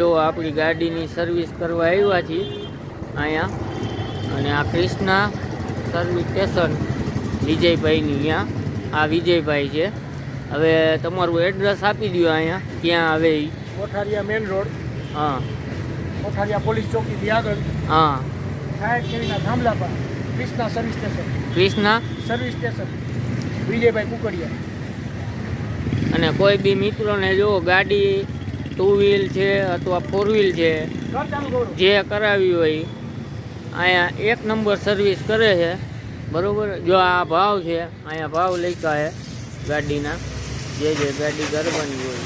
જો આપણી ગાડીની સર્વિસ કરવા આવ્યા છીએ અહીંયા અને આ ક્રિષ્ના સર્વિસ સ્ટેશન વિજયભાઈની અહીંયા. આ વિજયભાઈ છે. હવે તમારું એડ્રેસ આપી દો અહીંયા ક્યાં આવે એ કોઠારિયા મેન રોડ હા. કોઠારિયા પોલીસ ચોકીથી આગળ. હા. સાહેબ કેવીના થાંભલા પર. Krishna service station Krishna service station Vijaybhai Kukadiya. અને કોઈ બી મિત્રોને જો ગાડી ટુ વ્હીલ છે અથવા ફોર વ્હીલ છે. જે કરાવી હોય અહીંયા એક નંબર સર્વિસ કરે છે. બરાબર? જો આ ભાવ છે અહીંયા ભાવ લખ્યા છે ગાડીના. જે જે ગાડી કરવાની હોય.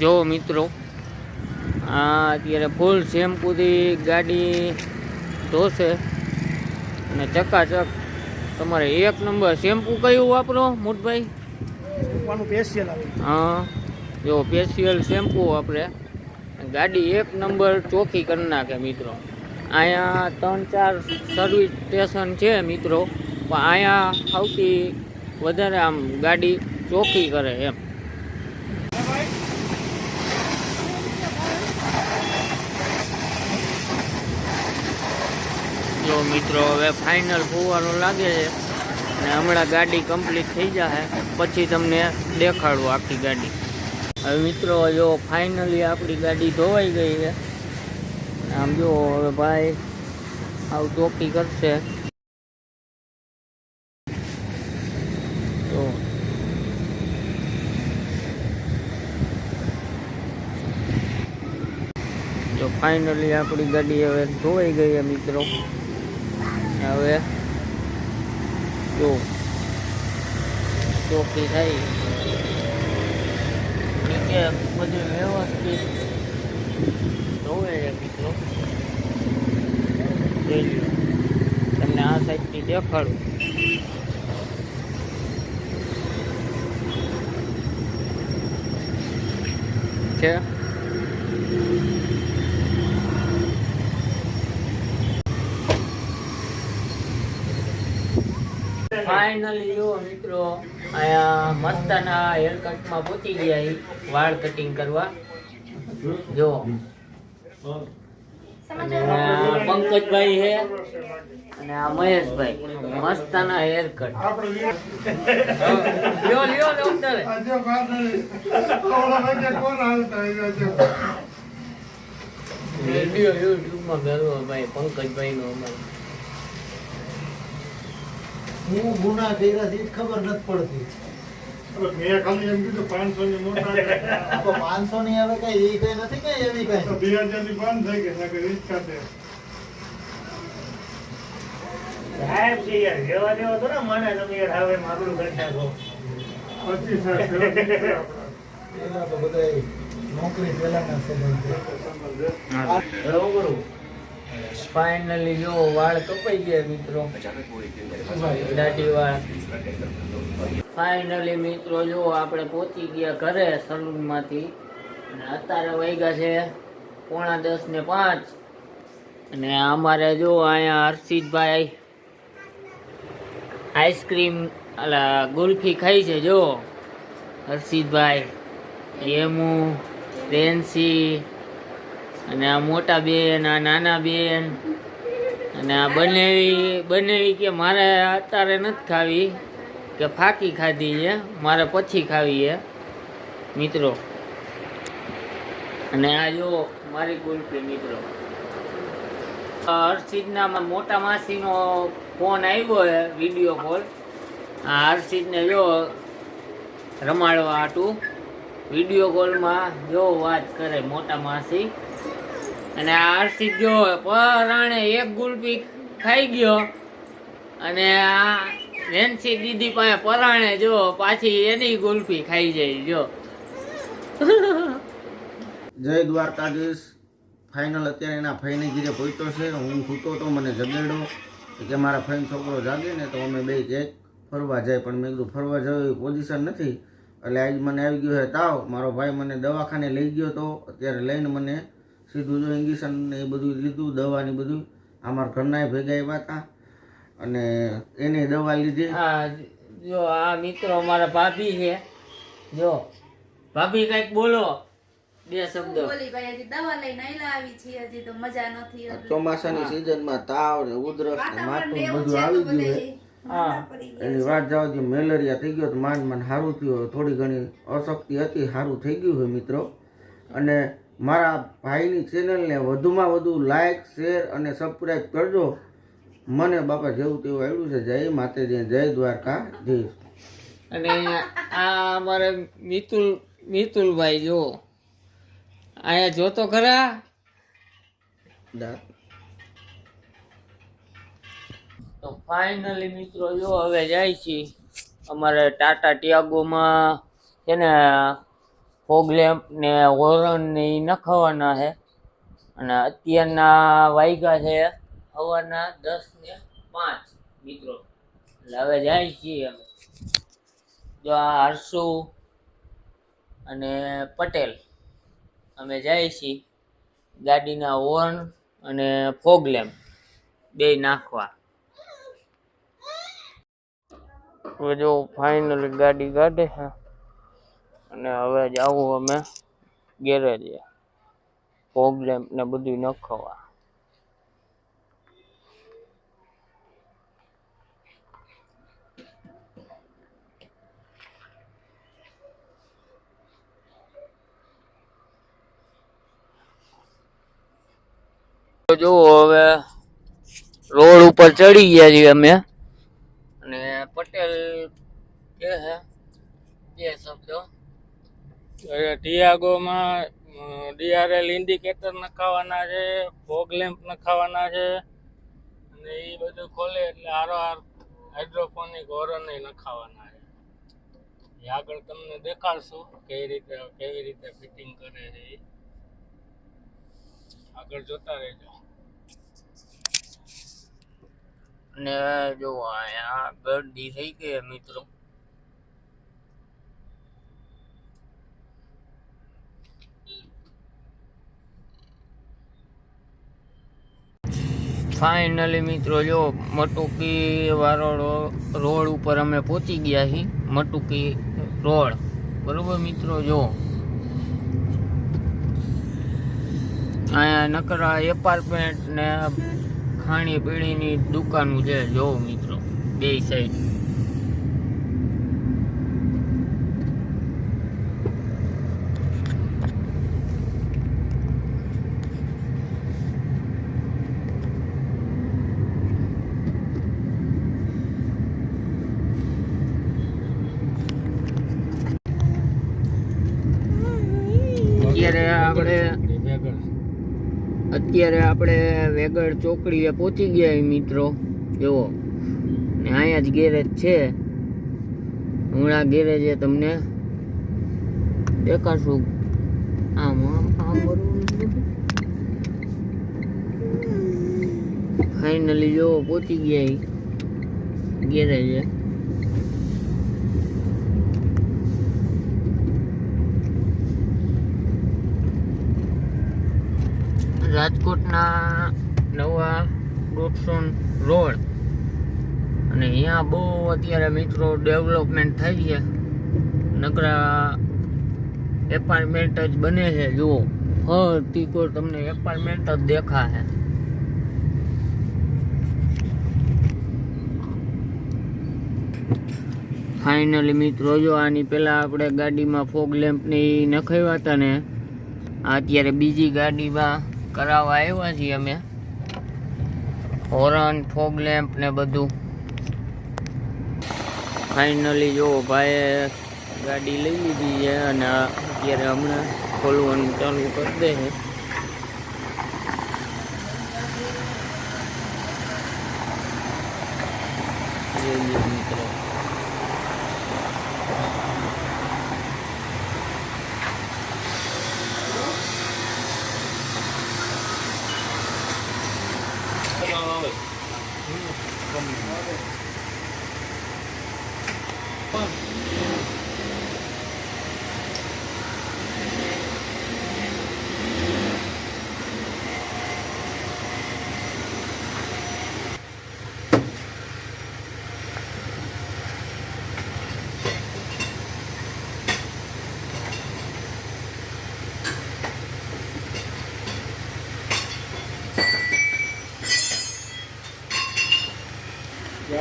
જો મિત્રો આ અત્યારે ફૂલ શેમ્પુથી ગાડી ધોશે અને ચકાચક. તમારે એક નંબર શેમ્પૂ કયું વાપરો મોટભાઈ હા. જો ફેશિયલ શેમ્પૂ વાપરે ગાડી એક નંબર ચોખ્ખી કરી નાખે મિત્રો. અહીંયા ત્રણ ચાર સર્વિસ સ્ટેશન છે મિત્રો, પણ અહીંયા સૌથી વધારે આમ ગાડી ચોખ્ખી કરે એમ. જો મિત્રો, હવે ફાઇનલ ફુવાનું લાગે છે, અને હમણાં ગાડી કમ્પ્લીટ થઈ જશે પછી તમને દેખાડું આખી ગાડી. હવે મિત્રો, જો ફાઇનલી આપણી ગાડી ધોવાઈ ગઈ છે. આમ જો, હવે ભાઈ, આવું ચોખ્ખી કરશે. તો ફાઇનલી આપણી ગાડી હવે ધોવાઈ ગઈ છે, મિત્રો. હવે જો ચોખ્ખી થઈ. નીચે બધું વ્યવસ્થિત જોવે છે મિત્રો તમને આ સાઈડથી દેખાડું. છે? ફાઇનલી જો મિત્રો અહીંયા મસ્તાના હેર કટમાં પહોંચી ગયા વાળ કટિંગ કરવા. જો. પંકજભાઈ હે અને આ મહેશભાઈ. મસ્તાના હેર કટ લ્યો લ્યો ડોક્ટર યુટ્યુબમાં ભાઈ પંકજભાઈ નો અમારે. હું ગુના કર્યા છે ખબર નથી પડતી. મેં ખાલી એમ કીધું પાંચસો ની તો હવે કઈ એ કઈ નથી કઈ એવી કઈ? બે હજારની બંધ થઈ ગઈ રિક્ષા છે. સાહેબ છે યાર જેવા જેવા તો ને મને તમે યાર હવે માગડું કરી નાખો તો બધા નોકરી પેલાના સંબંધ છે. બરોબર. ફાઇનલી જો વાળ કપાઈ ગયા મિત્રો. દાઢી વાળ ફાઇનલી મિત્રો, જો આપણે પહોંચી ગયા ઘરે સલૂનમાંથી અને અત્યારે વાગ્યા છે પોણા દસ ને પાંચ. અને અમારે જો અહીંયા હર્ષિતભાઈ આઈસ્ક્રીમ, અલા, ગુલ્ફી ખાઈ છે, જો. હર્ષિતભાઈ હેમુ રેન્સી અને આ મોટા બેન, આ નાના બેન, અને આ બનેવી બનેવી કે મારે અત્યારે નથી ખાવી, કે ફાકી ખાધી છે, મારે પછી ખાવી છે, મિત્રો. અને આ જો મારી ગુલ્ફી મિત્રો. હર્ષિદના મોટા માસીનો ફોન આવ્યો છે વીડિયો કોલ. આ હર્ષિદને જો રમાડવા હતું વીડિયો કોલમાં જો વાત કરે મોટા માસી. અને આ હર્ષિત ગયો પરાણે એક ગુલપી ખાઈ ગયો. અને આ રેન્સી દીદી પાસે પરાણે જો પાછી એની ગુલ્ફી ખાઈ જાય જો જય દ્વારકાધીશ. ફાઇનલ અત્યારે એના ફઈને ઘીરે પહોંચ્યો છે. હું સૂતો તો મને જગાડ્યો કે મારા ફાઈન છોકરો જાગે ને તો અમે બે ક્યાંક ફરવા જાય. પણ મેં કીધું ફરવા જવું એવી પોઝિશન નથી. એટલે આજ મને આવી ગયો છે તાવ. મારો ભાઈ મને દવાખાને લઈ ગયો તો અત્યારે લઈને મને સીધું જો ઇન્જેક્શન ને એ બધું લીધું દવાની બધું. અમારા ઘરના ભેગા આવ્યા હતા. અને એને દવા લીધી. આ જો આ મિત્રો અમારા ભાભી છે. જો ભાભી કંઈક બોલો. બે શબ્દ. બોલી ભાઈ હજી દવા લઈને આવી છીએ હજી તો મજા નથી ચોમાસાની સિઝનમાં તાવ ને ઉધરસ ને માથું ને બધું આવી ગયું છે. હા. એની વાત જવા દો મેલેરિયા થઈ ગયો તો માંડ માંડ સારું થયું. હોય થોડી ઘણી અશક્તિ હતી સારું થઈ ગયું હોય મિત્રો. અને મારા ભાઈની ચેનલને વધુમાં વધુ લાઇક શેર અને સબસ્ક્રાઈબ કરજો. મને બાપા જેવું તેવું આવ્યું છે. જય માતાજી જય દ્વારકા જય અને આ અમારે મિતુલ મિતુલભાઈ જો. અહીંયા જોતો ખરા? તો ફાઇનલી મિત્રો જો હવે જાય છે. અમારે ટાટા ટિયાગોમાં છે ને ફોગ ને હોરન ને નખાવાના છે. અને અત્યારના વાયગા છે સવારના દસ ને પાંચ મિત્રો. એટલે હવે જાય છીએ અમે. જો આ હર્ષુ અને પટેલ, અમે જાય છીએ ગાડીના હોર્ન અને ફોગ લેમ્પ બે નાખવા. જો ફાઇનલ ગાડી કાઢે છે. અને હવે જાવું અમે ગેરેજે. ફોગ ને બધું નખવા. જુઓ હવે રોડ ઉપર ચડી ગયા છીએ અમે. અને પટેલ કે હે બે શબ્દો. ટિયાગોમાં ડીઆરએલ ઇન્ડિકેટર નખાવાના છે, ફોગ લેમ્પ નખાવાના છે, અને એ બધું ખોલે એટલે હારોહાર હાઇડ્રોફોનિક હોરન નખાવાના છે. એ આગળ તમને દેખાડશું કેવી રીતે કેવી રીતે ફિટિંગ કરે છે એ આગળ જોતા રહેજો. અને જો અહીંયા ગરદી થઈ ગઈ મિત્રો. ફાઇનલી મિત્રો, જો મટુકી વાળો રોડ ઉપર અમે પહોંચી ગયા છીએ મટુકી રોડ. બરોબર મિત્રો, જો. અહીંયા નકરા એપાર્ટમેન્ટ ને ખાણી પીણીની દુકાનો છે, જો મિત્રો, બે સાઈડ અત્યારે આપણે અત્યારે આપણે વેગડ ચોકડીએ પહોંચી ગયા મિત્રો જુઓ. ને અહીંયા જ ગેરેજ છે. હમણાં ગેરેજે તમને દેખાશું આમ આમ આમ ફાઈનલી જો પહોંચી ગયા ગેરેજે. રાજકોટના નવા ડોટસોન રોડ. અને અહીંયા બહુ અત્યારે મિત્રો ડેવલપમેન્ટ થઈ છે. નકરા એપાર્ટમેન્ટ જ બને છે, જુઓ. હર કોઈ તમને એપાર્ટમેન્ટ જ દેખાશે. ફાઇનલી મિત્રો, જો આની પહેલાં આપણે ગાડીમાં ફોગ લેમ્પની નખાવ્યા હતા ને અત્યારે બીજી ગાડીમાં કરાવવા આવ્યા છીએ અમે. હોરન ફોગ લેમ્પ ને બધું. ફાઇનલી જો ભાઈએ ગાડી લઈ લીધી છે અને અત્યારે હમણાં ખોલવાનું ચાલુ કરી દે છે. One.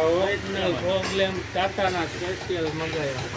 ઓરિજિનલ પ્રોબ્લેમ ટાટાના સ્પેશિયલ મગાવ્યા.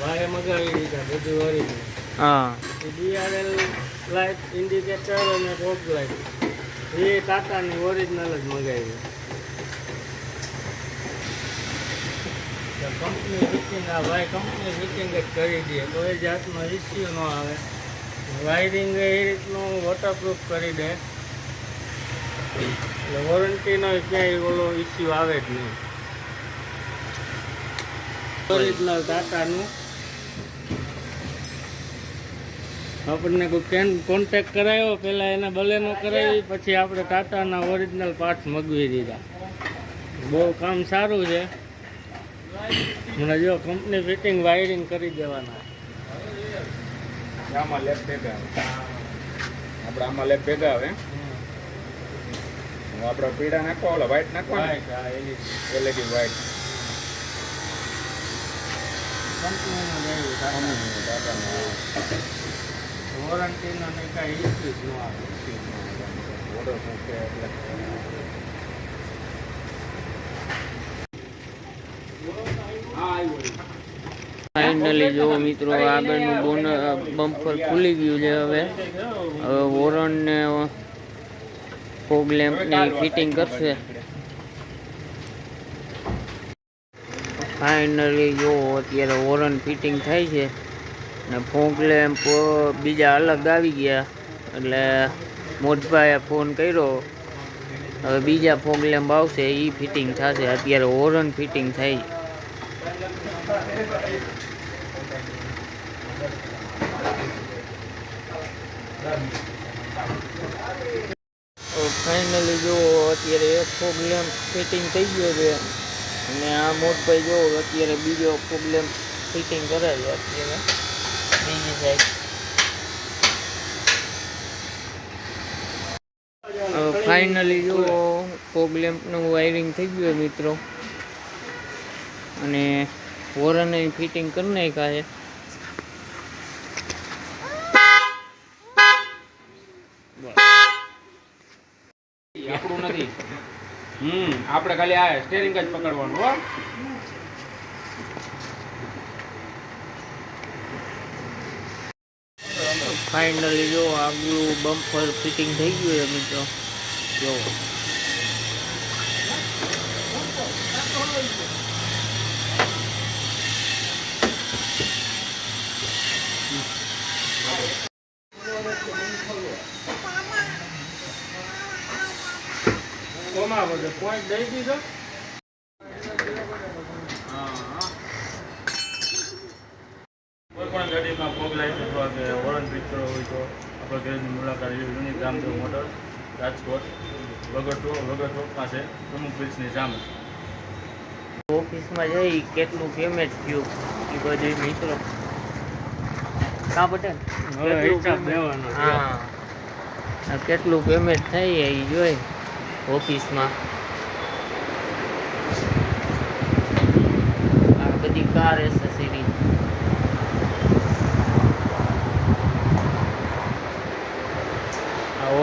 ભાઈએ મગાવી દીધા બધું ઓરિજિનલ હા. ડીઆરએલ લાઇટ ઇન્ડિકેટર અને ફોગ લાઇટ એ ટાટાની ઓરિજિનલ જ મગાવી. કંપની ફિટિંગ આ ભાઈ કંપની ફિટિંગ જ કરી દે કોઈ જાતનો ઇસ્યુ ન આવે. વાયરિંગ એ રીતનું વોટરપ્રૂફ કરી દે. એટલે વોરંટીનો ક્યાંય ઓલો ઇસ્યુ આવે જ નહીં. ઓરિજિનલ ટાટાનું આપણને કોઈ કેન કોન્ટેક્ટ કરાયો પહેલાં એને બલેનો કરાવી, પછી આપણે ટાટાના ઓરિજિનલ પાર્ટ્સ મગવી દીધા. બહુ કામ સારું છે. મને જો કંપની ફિટિંગ વાયરિંગ કરી દેવાના. આમાં લેપ ભેગા આવે. આપણે આમાં લેપ ભેગા આવે. આપણે પીળા નાખવા ઓલા વ્હાઈટ નાખવા એલઈડી વ્હાઈટ. વોરંટીનો ને કાંઈ ઇસ્યુ જ ન આવે. વોટરપ્રૂફ છે એટલે. ફાઇનલી જો મિત્રો આગળનું બોન બમ્પર ખુલી ગયું છે હવે. હવે વોરન ને ફોગ લેમ્પની ફિટિંગ કરશે. ફાઇનલી જો અત્યારે વોરન ફિટિંગ થાય છે ને ફોગ લેમ્પ બીજા અલગ આવી ગયા. એટલે મોટભાઈએ ફોન કર્યો. હવે બીજા ફોગ લેમ્પ આવશે એ ફિટિંગ થશે. અત્યારે ઓરન ફિટિંગ થાય ફાઇનલી જો અત્યારે એક પ્રોબ્લેમ ફિટિંગ થઈ ગયો છે. અને આ મોટભાઈ જો અત્યારે બીજો પ્રોબ્લેમ ફિટિંગ કરે છે અત્યારે. બીજી સાઈડ ફાઇનલી જો પ્રોબ્લેમનું વાયરિંગ થઈ ગયું મિત્રો. અને વોરન ફિટિંગ કરી નાખ્યા છે ઈ આપણું નથી હમ, આપણે ખાલી આ સ્ટેરિંગ જ પકડવાનું, હો. ફાઇનલી જો આગલું બમ્પર ફિટિંગ થઈ ગયું છે મિત્રો જો. બધે પોઈન્ટ દઈ દીધો. કોઈ પણ ગાડીમાં ફોગ લાઈટ અથવા કે હોર્ન પિક્ચરો હોય તો આપણે ગેરેજની મુલાકાત લેવી યુનિક મોટર રાજકોટ વગર વગર ચોકમાં છે પ્રમુખ બ્રિજની સામે. ઓફિસમાં જઈ કેટલું પેમેન્ટ થયું એ બધું મિત્રો. કા કેટલું પેમેન્ટ થઈ એ જોઈ. ઓફિસમાં. આ બધી કાર એસેસરી.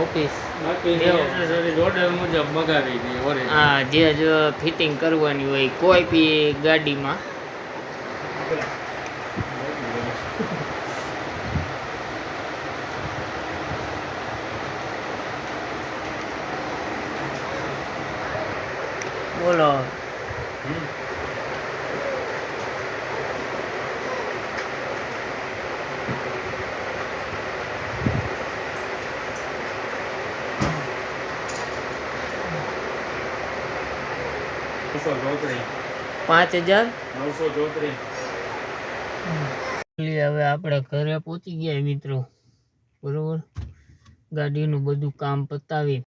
ઓફિસ. હા જે જો ફિટિંગ કરવાની હોય કોઈ બી ગાડીમાં બોલો નવસો પાંચ હજાર? નવસો ચોત્રીસ હવે આપણે ઘરે પહોંચી ગયા મિત્રો. બરોબર? ગાડીનું બધું કામ પતાવી.